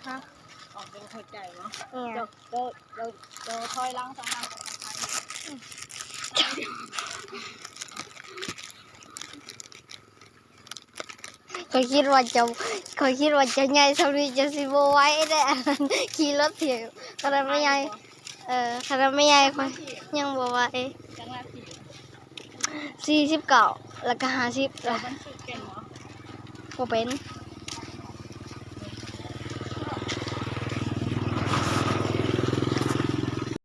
นะคะออกเป็นเข้าใจเนาะเดี๋ยวเดี๋ยวเดี๋ยวเดี๋คอยล้างสองล้างกันนะคะเคยคิดว่าจะเคยคิดว่าจะใหญ่สำลีจะสิบไว้ได้ขี่รถเถียวขนาดไม่ใหญ่เอ่อขนาดไม่ใหญ่คนยังบวไว้จังหสี่สิบเก้าแล้วก็ห้าสิบแล้วก่โมเป็น